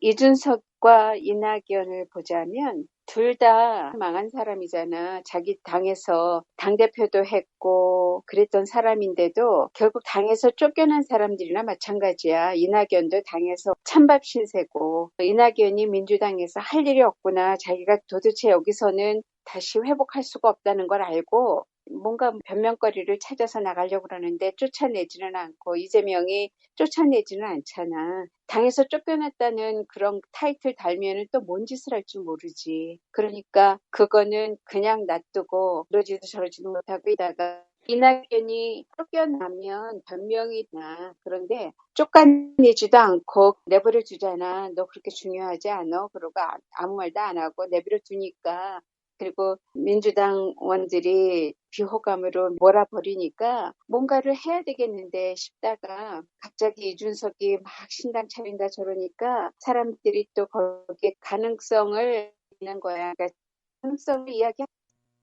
이준석과 이낙연을 보자면 둘 다 망한 사람이잖아. 자기 당에서 당대표도 했고 그랬던 사람인데도 결국 당에서 쫓겨난 사람들이나 마찬가지야. 이낙연도 당에서 찬밥 신세고 이낙연이 민주당에서 할 일이 없구나. 자기가 도대체 여기서는 다시 회복할 수가 없다는 걸 알고 뭔가 변명거리를 찾아서 나가려고 그러는데 쫓아내지는 않고 이재명이 쫓아내지는 않잖아. 당에서 쫓겨났다는 그런 타이틀 달면은 또 뭔 짓을 할지 모르지. 그러니까 그거는 그냥 놔두고 이러지도 저러지도 못하고 있다가 이낙연이 쫓겨나면 변명이 나. 그런데 쫓아내지도 않고 내버려 두잖아. 너 그렇게 중요하지 않아? 그러고 아무 말도 안 하고 내버려 두니까 그리고 민주당 원들이 비호감으로 몰아버리니까 뭔가를 해야 되겠는데 싶다가 갑자기 이준석이 막 신당 차린다 저러니까 사람들이 또 거기에 가능성을 있는 거야. 그러니까 가능성을 이야기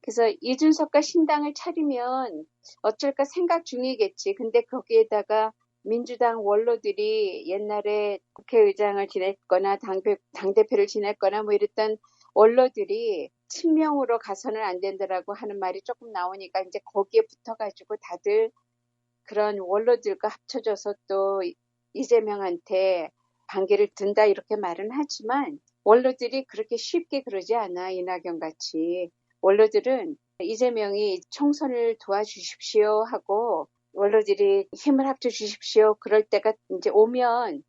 그래서 이준석과 신당을 차리면 어쩔까 생각 중이겠지. 근데 거기에다가 민주당 원로들이 옛날에 국회의장을 지냈거나 당대, 당대표를 지냈거나 뭐 이랬던 원로들이 친명으로 가서는 안 된다라고 하는 말이 조금 나오니까 이제 거기에 붙어가지고 다들 그런 원로들과 합쳐져서 또 이재명한테 반기를 든다 이렇게 말은 하지만 원로들이 그렇게 쉽게 그러지 않아 이낙연 같이. 원로들은 이재명이 총선을 도와주십시오 하고 원로들이 힘을 합쳐 주십시오. 그럴 때가 이제 오면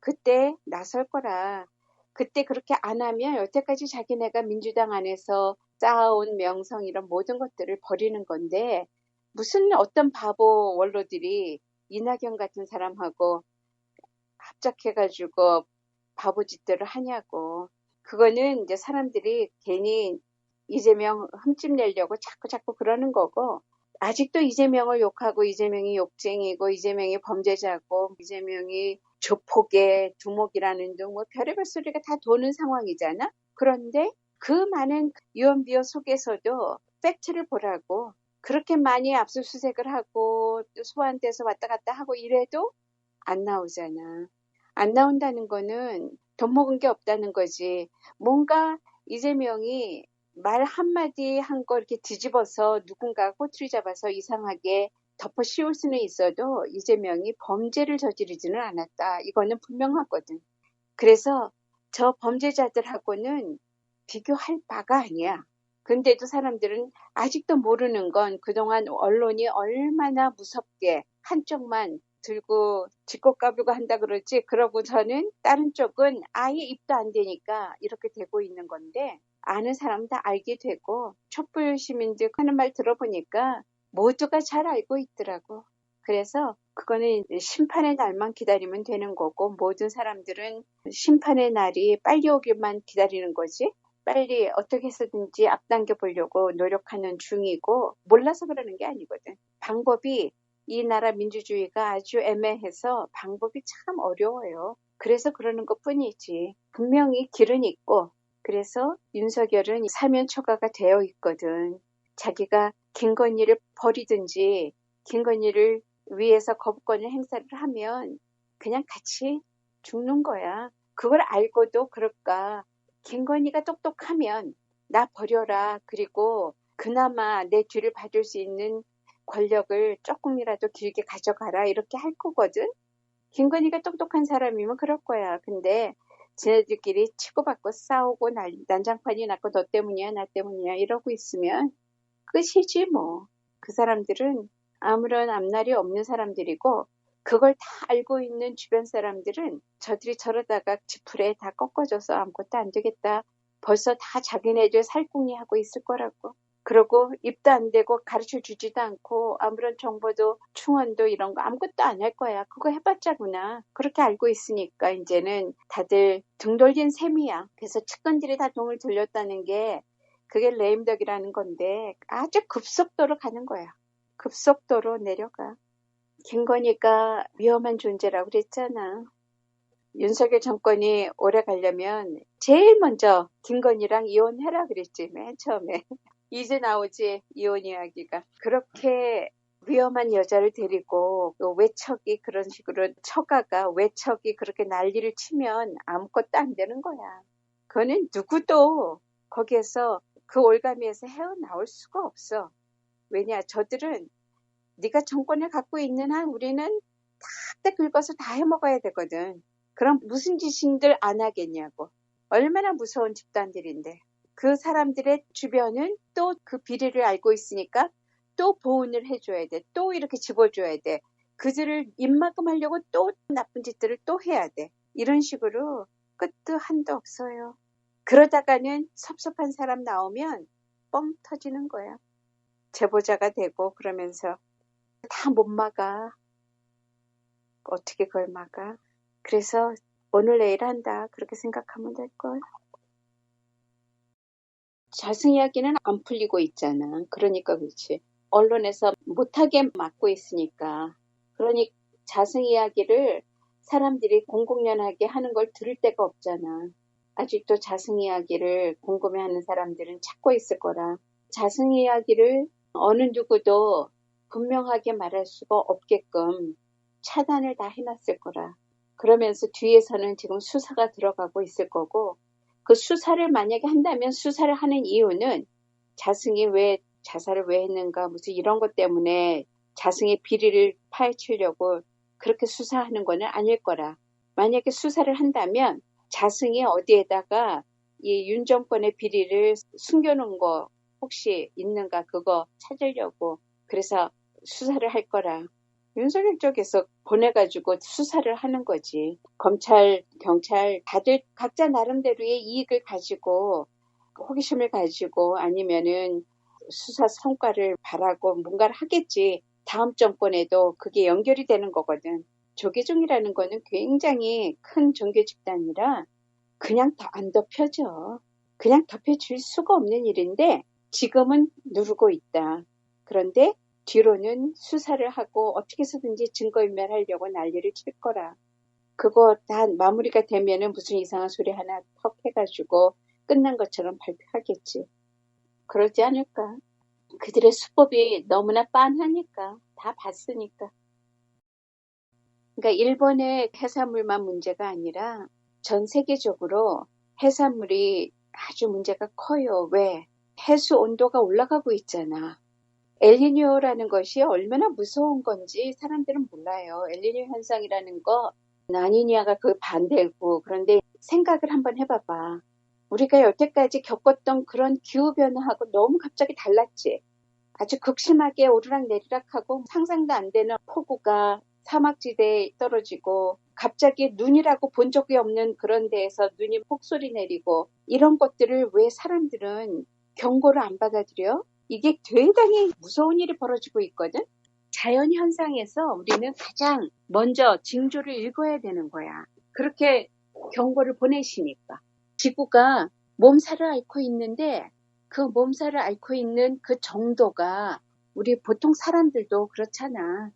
그때 나설 거라 그때 그렇게 안 하면 여태까지 자기네가 민주당 안에서 쌓아온 명성 이런 모든 것들을 버리는 건데 무슨 어떤 바보 원로들이 이낙연 같은 사람하고 합작해가지고 바보짓들을 하냐고. 그거는 이제 사람들이 괜히 이재명 흠집 내려고 자꾸 자꾸 그러는 거고 아직도 이재명을 욕하고 이재명이 욕쟁이고 이재명이 범죄자고 이재명이 조폭의 두목이라는 등뭐 별의별 소리가 다 도는 상황이잖아. 그런데 그 많은 유언비어 속에서도 팩트를 보라고 그렇게 많이 압수수색을 하고 소환돼서 왔다 갔다 하고 이래도 안 나오잖아. 안 나온다는 거는 돈 먹은 게 없다는 거지. 뭔가 이재명이 말 한마디 한 거 이렇게 뒤집어서 누군가 꼬투리 잡아서 이상하게 덮어 씌울 수는 있어도 이재명이 범죄를 저지르지는 않았다. 이거는 분명하거든. 그래서 저 범죄자들하고는 비교할 바가 아니야. 근데도 사람들은 아직도 모르는 건 그동안 언론이 얼마나 무섭게 한쪽만 들고 짚고 까불고 한다 그러지. 그러고 저는 다른 쪽은 아예 입도 안 되니까 이렇게 되고 있는 건데 아는 사람 다 알게 되고 촛불 시민들 하는 말 들어보니까 모두가 잘 알고 있더라고. 그래서 그거는 심판의 날만 기다리면 되는 거고 모든 사람들은 심판의 날이 빨리 오기만 기다리는 거지. 빨리 어떻게 해서든지 앞당겨 보려고 노력하는 중이고 몰라서 그러는 게 아니거든. 방법이 이 나라 민주주의가 아주 애매해서 방법이 참 어려워요. 그래서 그러는 것 뿐이지. 분명히 길은 있고 그래서 윤석열은 사면 초과가 되어 있거든. 자기가 김건희를 버리든지 김건희를 위해서 거부권을 행사를 하면 그냥 같이 죽는 거야. 그걸 알고도 그럴까. 김건희가 똑똑하면 나 버려라. 그리고 그나마 내 뒤를 봐줄 수 있는 권력을 조금이라도 길게 가져가라. 이렇게 할 거거든. 김건희가 똑똑한 사람이면 그럴 거야. 근데 지네들끼리 치고받고 싸우고 난장판이 났고 너 때문이야 나 때문이야 이러고 있으면 끝이지 뭐. 그 사람들은 아무런 앞날이 없는 사람들이고 그걸 다 알고 있는 주변 사람들은 저들이 저러다가 지풀에 다 꺾어져서 아무것도 안 되겠다. 벌써 다 자기네들 살궁리 하고 있을 거라고. 그러고 입도 안 대고 가르쳐 주지도 않고 아무런 정보도 충원도 이런 거 아무것도 안 할 거야. 그거 해봤자구나. 그렇게 알고 있으니까 이제는 다들 등 돌린 셈이야. 그래서 측근들이 다 동을 돌렸다는 게 그게 레임덕이라는 건데 아주 급속도로 가는 거야. 급속도로 내려가. 김건희가 위험한 존재라고 그랬잖아. 윤석열 정권이 오래 가려면 제일 먼저 김건희랑 이혼해라 그랬지 맨 처음에. 이제 나오지 이혼 이야기가. 그렇게 위험한 여자를 데리고 또 외척이 그런 식으로 처가가 외척이 그렇게 난리를 치면 아무것도 안 되는 거야. 그거는 누구도 거기에서 그 올가미에서 헤어나올 수가 없어. 왜냐 저들은 네가 정권을 갖고 있는 한 우리는 다 긁어서 다 해먹어야 되거든. 그럼 무슨 짓인들 안 하겠냐고. 얼마나 무서운 집단들인데. 그 사람들의 주변은 또 그 비리를 알고 있으니까 또 보온을 해줘야 돼. 또 이렇게 집어줘야 돼. 그들을 입막음하려고 또 나쁜 짓들을 또 해야 돼. 이런 식으로 끝도 한도 없어요. 그러다가는 섭섭한 사람 나오면 뻥 터지는 거야. 제보자가 되고 그러면서 다 못 막아. 어떻게 그걸 막아? 그래서 오늘 내일 한다. 그렇게 생각하면 될걸. 자승 이야기는 안 풀리고 있잖아. 그러니까 그렇지. 언론에서 못하게 막고 있으니까. 그러니 자승 이야기를 사람들이 공공연하게 하는 걸 들을 데가 없잖아. 아직도 자승 이야기를 궁금해하는 사람들은 찾고 있을 거라. 자승 이야기를 어느 누구도 분명하게 말할 수가 없게끔 차단을 다 해놨을 거라. 그러면서 뒤에서는 지금 수사가 들어가고 있을 거고 그 수사를 만약에 한다면 수사를 하는 이유는 자승이 왜 자살을 왜 했는가 무슨 이런 것 때문에 자승의 비리를 파헤치려고 그렇게 수사하는 거는 아닐 거라. 만약에 수사를 한다면 자승이 어디에다가 이 윤 정권의 비리를 숨겨놓은 거 혹시 있는가 그거 찾으려고 그래서 수사를 할 거라. 윤석열 쪽에서 보내가지고 수사를 하는 거지. 검찰, 경찰 다들 각자 나름대로의 이익을 가지고 호기심을 가지고 아니면은 수사 성과를 바라고 뭔가를 하겠지. 다음 정권에도 그게 연결이 되는 거거든. 조계종이라는 거는 굉장히 큰 종교 집단이라 그냥 더안 덮여져. 그냥 덮여질 수가 없는 일인데 지금은 누르고 있다. 그런데 뒤로는 수사를 하고 어떻게 해서든지 증거인멸하려고 난리를 칠 거라. 그거 다 마무리가 되면은 무슨 이상한 소리 하나 턱 해가지고 끝난 것처럼 발표하겠지. 그러지 않을까? 그들의 수법이 너무나 빤하니까 다 봤으니까. 그러니까 일본의 해산물만 문제가 아니라 전 세계적으로 해산물이 아주 문제가 커요. 왜? 해수 온도가 올라가고 있잖아. 엘리뇨라는 것이 얼마나 무서운 건지 사람들은 몰라요. 엘리뇨 현상이라는 거 나니니아가 그 반대고 그런데 생각을 한번 해봐봐. 우리가 여태까지 겪었던 그런 기후 변화하고 너무 갑자기 달랐지. 아주 극심하게 오르락 내리락하고 상상도 안 되는 폭우가 사막지대에 떨어지고 갑자기 눈이라고 본 적이 없는 그런 데에서 눈이 폭소리 내리고 이런 것들을 왜 사람들은 경고를 안 받아들여? 이게 대단히 무서운 일이 벌어지고 있거든. 자연 현상에서 우리는 가장 먼저 징조를 읽어야 되는 거야. 그렇게 경고를 보내시니까. 지구가 몸살을 앓고 있는데 그 몸살을 앓고 있는 그 정도가 우리 보통 사람들도 그렇잖아.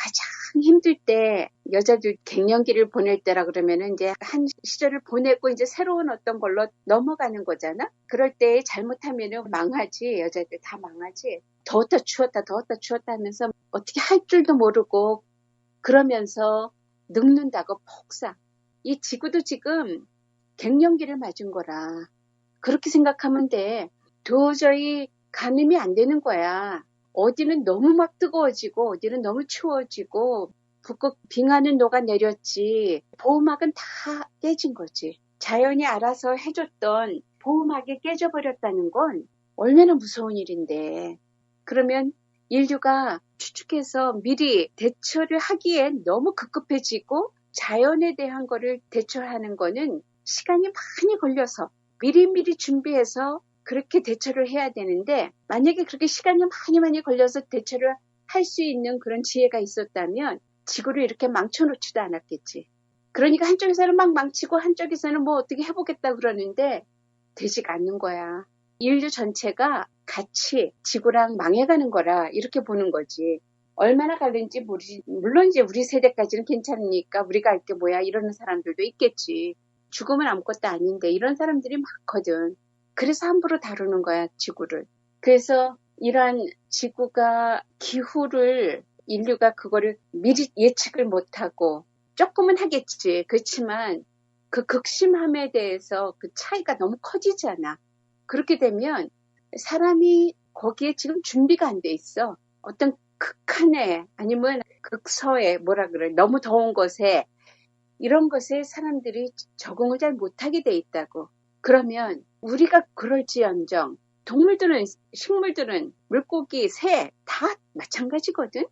가장 힘들 때 여자들 갱년기를 보낼 때라 그러면은 이제 한 시절을 보내고 이제 새로운 어떤 걸로 넘어가는 거잖아. 그럴 때 잘못하면은 망하지 여자들 다 망하지. 더웠다 추웠다 더웠다 추웠다 하면서 어떻게 할 줄도 모르고 그러면서 늙는다고 폭삭. 이 지구도 지금 갱년기를 맞은 거라. 그렇게 생각하면 돼. 도저히 가늠이 안 되는 거야. 어디는 너무 막 뜨거워지고 어디는 너무 추워지고 북극 빙하는 녹아내렸지 보호막은 다 깨진 거지. 자연이 알아서 해줬던 보호막이 깨져버렸다는 건 얼마나 무서운 일인데. 그러면 인류가 추측해서 미리 대처를 하기에 너무 급급해지고 자연에 대한 거를 대처하는 거는 시간이 많이 걸려서 미리미리 준비해서 그렇게 대처를 해야 되는데 만약에 그렇게 시간이 많이 많이 걸려서 대처를 할 수 있는 그런 지혜가 있었다면 지구를 이렇게 망쳐놓지도 않았겠지. 그러니까 한쪽에서는 막 망치고 한쪽에서는 뭐 어떻게 해보겠다 그러는데 되지가 않는 거야. 인류 전체가 같이 지구랑 망해가는 거라 이렇게 보는 거지. 얼마나 갈는지 모르지. 물론 이제 우리 세대까지는 괜찮으니까 우리가 알 게 뭐야 이러는 사람들도 있겠지. 죽음은 아무것도 아닌데 이런 사람들이 많거든. 그래서 함부로 다루는 거야, 지구를. 그래서 이런 지구가 기후를 인류가 그거를 미리 예측을 못하고 조금은 하겠지. 그렇지만 그 극심함에 대해서 그 차이가 너무 커지잖아. 그렇게 되면 사람이 거기에 지금 준비가 안 돼 있어. 어떤 극한에 아니면 극서에 뭐라 그래 너무 더운 것에 이런 것에 사람들이 적응을 잘 못하게 돼 있다고. 그러면 우리가 그럴지언정 동물들은 식물들은 물고기 새 다 마찬가지거든.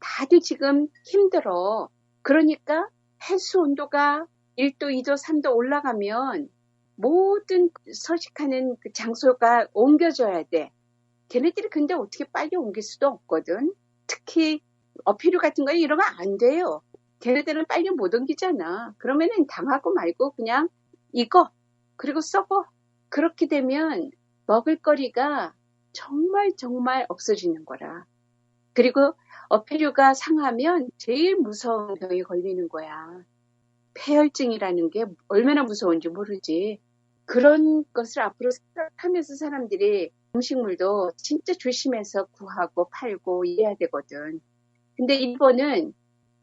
다들 지금 힘들어. 그러니까 해수 온도가 1도, 2도, 3도 올라가면 모든 서식하는 그 장소가 옮겨져야 돼. 걔네들이 근데 어떻게 빨리 옮길 수도 없거든. 특히 어피류 같은 거 이러면 안 돼요. 걔네들은 빨리 못 옮기잖아. 그러면은 당하고 말고 그냥 이거 그리고 썩어. 그렇게 되면 먹을거리가 정말 정말 없어지는 거라. 그리고 어패류가 상하면 제일 무서운 병이 걸리는 거야. 폐혈증이라는 게 얼마나 무서운지 모르지. 그런 것을 앞으로 생각하면서 사람들이 음식물도 진짜 조심해서 구하고 팔고 이래야 되거든. 근데 일본은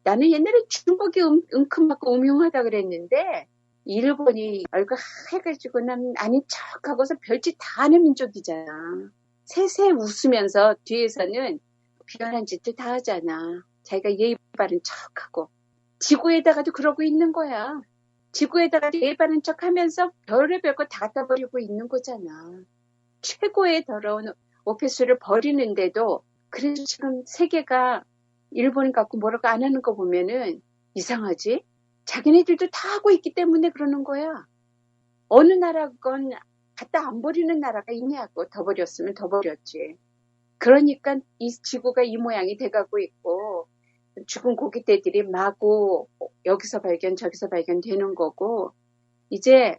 나는 옛날에 중국이 음, 은큼하고 음흉하다 그랬는데 일본이 얼굴 하해가지고 난 아닌 척하고서 별짓 다 하는 민족이잖아. 세세 웃으면서 뒤에서는 비열한 짓을 다 하잖아. 자기가 예의 바른 척하고 지구에다가도 그러고 있는 거야. 지구에다가 예의 바른 척 하면서 별의별 거 다 갖다 버리고 있는 거잖아. 최고의 더러운 오페스를 버리는데도 그래서 지금 세계가 일본 갖고 뭐라고 안 하는 거 보면은 이상하지? 자기네들도 다 하고 있기 때문에 그러는 거야. 어느 나라건 갖다 안 버리는 나라가 있냐고 더 버렸으면 더 버렸지. 그러니까 이 지구가 이 모양이 돼가고 있고 죽은 고기떼들이 마구 여기서 발견 저기서 발견되는 거고 이제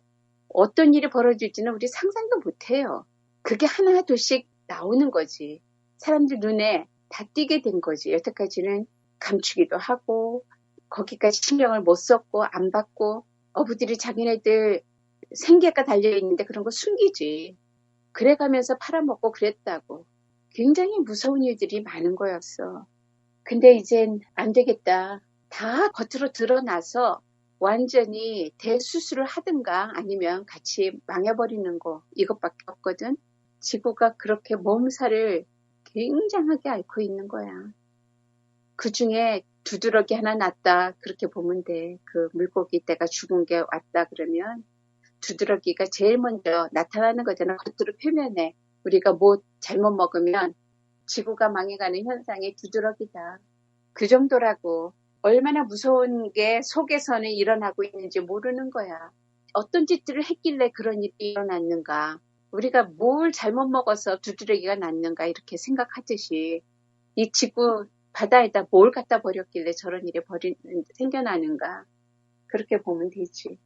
어떤 일이 벌어질지는 우리 상상도 못해요. 그게 하나 둘씩 나오는 거지. 사람들 눈에 다 띄게 된 거지. 여태까지는 감추기도 하고 거기까지 신경을 못 썼고 안 받고 어부들이 자기네들 생계가 달려있는데 그런 거 숨기지. 그래가면서 팔아먹고 그랬다고. 굉장히 무서운 일들이 많은 거였어. 근데 이젠 안 되겠다. 다 겉으로 드러나서 완전히 대수술을 하든가 아니면 같이 망해버리는 거 이것밖에 없거든. 지구가 그렇게 몸살을 굉장하게 앓고 있는 거야. 그 중에 두드러기 하나 났다 그렇게 보면 돼. 그 물고기 때가 죽은 게 왔다 그러면 두드러기가 제일 먼저 나타나는 거잖아. 겉으로 표면에 우리가 뭐 잘못 먹으면 지구가 망해가는 현상이 두드러기다. 그 정도라고 얼마나 무서운 게 속에서는 일어나고 있는지 모르는 거야. 어떤 짓들을 했길래 그런 일이 일어났는가. 우리가 뭘 잘못 먹어서 두드러기가 났는가 이렇게 생각하듯이 이 지구 바다에다 뭘 갖다 버렸길래 저런 일이 버리, 생겨나는가. 그렇게 보면 되지.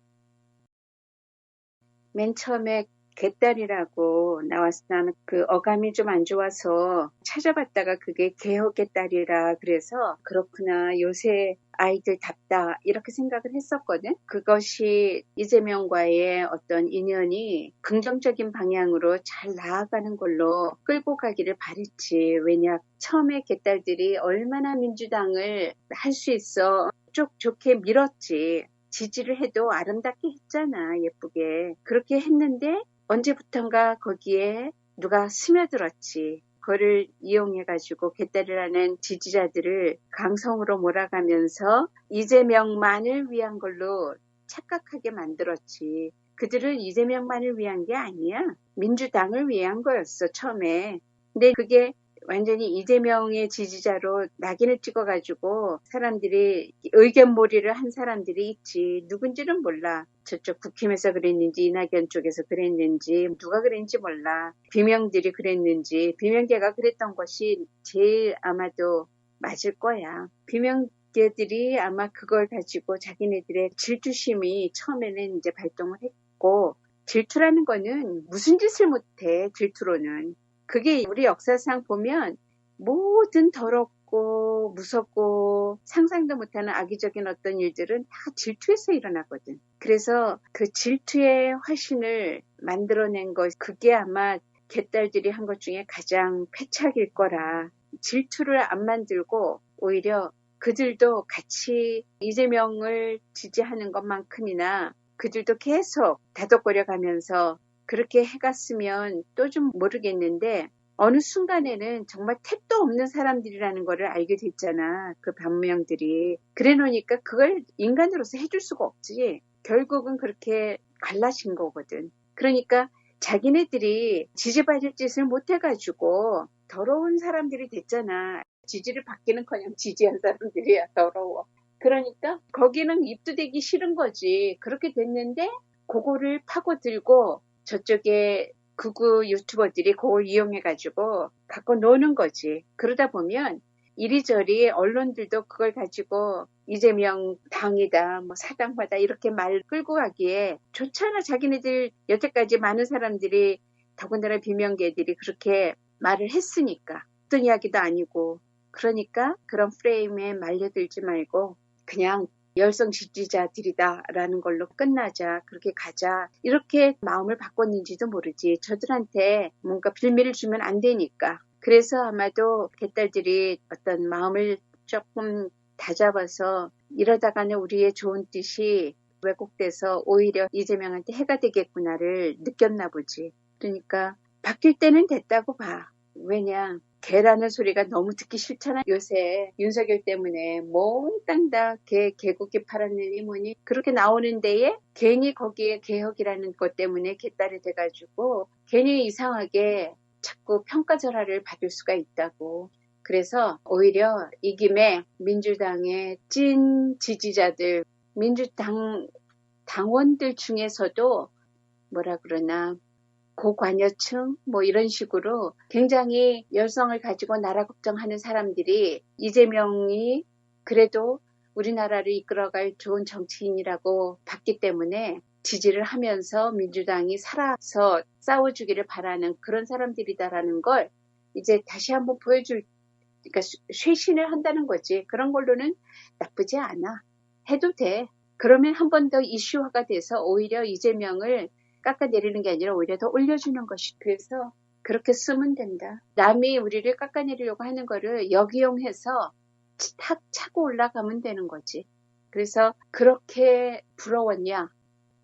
맨 처음에 개딸이라고 나왔어. 나는 그 어감이 좀 안 좋아서 찾아봤다가 그게 개혁의 딸이라 그래서 그렇구나. 요새 아이들답다. 이렇게 생각을 했었거든. 그것이 이재명과의 어떤 인연이 긍정적인 방향으로 잘 나아가는 걸로 끌고 가기를 바랬지. 왜냐. 처음에 개딸들이 얼마나 민주당을 할 수 있어 쪽 좋게 밀었지. 지지를 해도 아름답게 했잖아, 예쁘게. 그렇게 했는데 언제부턴가 거기에 누가 스며들었지. 그거를 이용해가지고 개딸이라는 지지자들을 강성으로 몰아가면서 이재명만을 위한 걸로 착각하게 만들었지. 그들은 이재명만을 위한 게 아니야. 민주당을 위한 거였어, 처음에. 근데 그게 완전히 이재명의 지지자로 낙인을 찍어가지고 사람들이 의견몰이를 한 사람들이 있지. 누군지는 몰라. 저쪽 국힘에서 그랬는지 이낙연 쪽에서 그랬는지 누가 그랬는지 몰라. 비명들이 그랬는지 비명계가 그랬던 것이 제일 아마도 맞을 거야. 비명계들이 아마 그걸 가지고 자기네들의 질투심이 처음에는 이제 발동을 했고 질투라는 거는 무슨 짓을 못해 질투로는 그게 우리 역사상 보면 모든 더럽고 무섭고 상상도 못하는 악의적인 어떤 일들은 다 질투에서 일어나거든. 그래서 그 질투의 화신을 만들어낸 것, 그게 아마 개딸들이 한 것 중에 가장 패착일 거라 질투를 안 만들고 오히려 그들도 같이 이재명을 지지하는 것만큼이나 그들도 계속 다독거려 가면서 그렇게 해갔으면 또 좀 모르겠는데 어느 순간에는 정말 택도 없는 사람들이라는 거를 알게 됐잖아. 그 반명들이. 그래 놓으니까 그걸 인간으로서 해줄 수가 없지. 결국은 그렇게 갈라진 거거든. 그러니까 자기네들이 지지받을 짓을 못해가지고 더러운 사람들이 됐잖아. 지지를 받기는 그냥 지지한 사람들이야 더러워. 그러니까 거기는 입도 대기 싫은 거지. 그렇게 됐는데 그거를 파고들고 저쪽에 극우 유튜버들이 그걸 이용해가지고 갖고 노는 거지. 그러다 보면 이리저리 언론들도 그걸 가지고 이재명 당이다, 뭐 사당마다 이렇게 말 끌고 가기에 좋잖아. 자기네들 여태까지 많은 사람들이 더군다나 비명계들이 그렇게 말을 했으니까. 어떤 이야기도 아니고. 그러니까 그런 프레임에 말려들지 말고 그냥 열성 지지자들이다라는 걸로 끝나자 그렇게 가자. 이렇게 마음을 바꿨는지도 모르지. 저들한테 뭔가 빌미를 주면 안 되니까. 그래서 아마도 개딸들이 어떤 마음을 조금 다잡아서 이러다가는 우리의 좋은 뜻이 왜곡돼서 오히려 이재명한테 해가 되겠구나를 느꼈나 보지. 그러니까 바뀔 때는 됐다고 봐. 왜냐 개라는 소리가 너무 듣기 싫잖아. 요새 윤석열 때문에 몽땅 다 개, 개국기 팔았느니 뭐니 그렇게 나오는 데에 괜히 거기에 개혁이라는 것 때문에 개딸이 돼가지고 괜히 이상하게 자꾸 평가절하를 받을 수가 있다고. 그래서 오히려 이 김에 민주당의 찐 지지자들, 민주당 당원들 중에서도 뭐라 그러나 고관여층 뭐 이런 식으로 굉장히 열성을 가지고 나라 걱정하는 사람들이 이재명이 그래도 우리나라를 이끌어갈 좋은 정치인이라고 봤기 때문에 지지를 하면서 민주당이 살아서 싸워주기를 바라는 그런 사람들이다라는 걸 이제 다시 한번 보여줄 그러니까 쇄신을 한다는 거지. 그런 걸로는 나쁘지 않아. 해도 돼. 그러면 한 번 더 이슈화가 돼서 오히려 이재명을 깎아내리는 게 아니라 오히려 더 올려주는 것이 그래서 그렇게 쓰면 된다. 남이 우리를 깎아내리려고 하는 거를 역이용해서 탁 차고 올라가면 되는 거지. 그래서 그렇게 부러웠냐,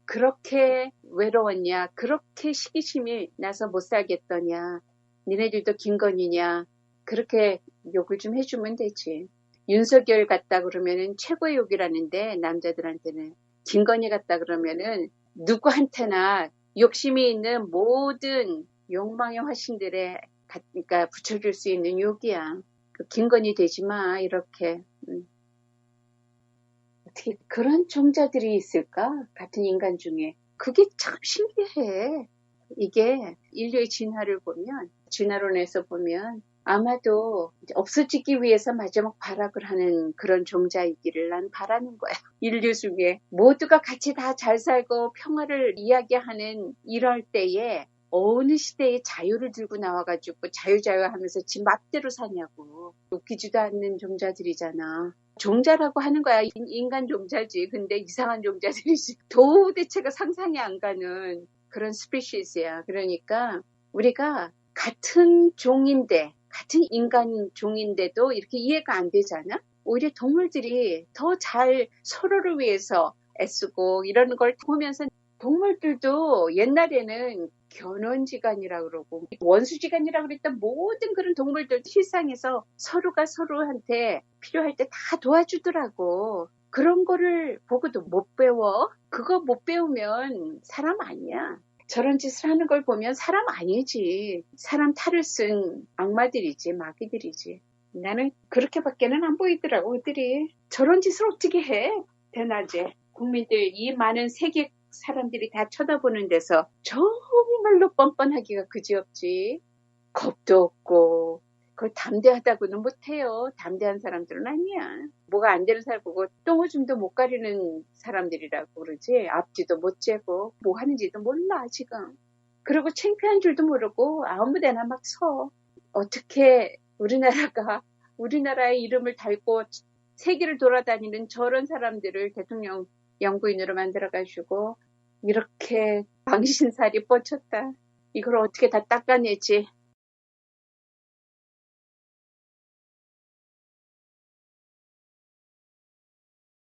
그렇게 외로웠냐, 그렇게 시기심이 나서 못 살겠더냐, 니네들도 김건희냐, 그렇게 욕을 좀 해주면 되지. 윤석열 같다 그러면은 최고의 욕이라는데 남자들한테는 김건희 같다 그러면은 누구한테나 욕심이 있는 모든 욕망의 화신들에 그러니까 붙여줄 수 있는 욕이야. 그 김건희 되지 마 이렇게. 음. 어떻게 그런 종자들이 있을까? 같은 인간 중에. 그게 참 신기해. 이게 인류의 진화를 보면, 진화론에서 보면 아마도 없어지기 위해서 마지막 발악을 하는 그런 종자이기를 난 바라는 거야. 인류 중에 모두가 같이 다 잘 살고 평화를 이야기하는 이럴 때에 어느 시대에 자유를 들고 나와가지고 자유자유 하면서 지 맘대로 사냐고. 웃기지도 않는 종자들이잖아. 종자라고 하는 거야. 인간 종자지. 근데 이상한 종자들이지. 도대체가 상상이 안 가는 그런 스피시스야. 그러니까 우리가 같은 종인데 같은 인간 종인데도 이렇게 이해가 안 되잖아? 오히려 동물들이 더 잘 서로를 위해서 애쓰고 이러는 걸 보면서 동물들도 옛날에는 견원지간이라 그러고 원수지간이라 그랬던 모든 그런 동물들 실상에서 서로가 서로한테 필요할 때 다 도와주더라고. 그런 거를 보고도 못 배워. 그거 못 배우면 사람 아니야. 저런 짓을 하는 걸 보면 사람 아니지. 사람 탈을 쓴 악마들이지, 마귀들이지. 나는 그렇게밖에는 안 보이더라고, 그들이. 저런 짓을 어떻게 해? 대낮에. 국민들, 이 많은 세계 사람들이 다 쳐다보는 데서 정말로 뻔뻔하기가 그지없지. 겁도 없고, 그걸 담대하다고는 못해요. 담대한 사람들은 아니야. 뭐가 안 되는 사람 보고 똥오줌도 못 가리는 사람들이라고 그러지. 앞뒤도 못 재고 뭐 하는지도 몰라 지금. 그리고 창피한 줄도 모르고 아무 데나 막 서. 어떻게 우리나라가 우리나라의 이름을 달고 세계를 돌아다니는 저런 사람들을 대통령 연구인으로 만들어가지고 이렇게 방신살이 뻗쳤다. 이걸 어떻게 다 닦아내지?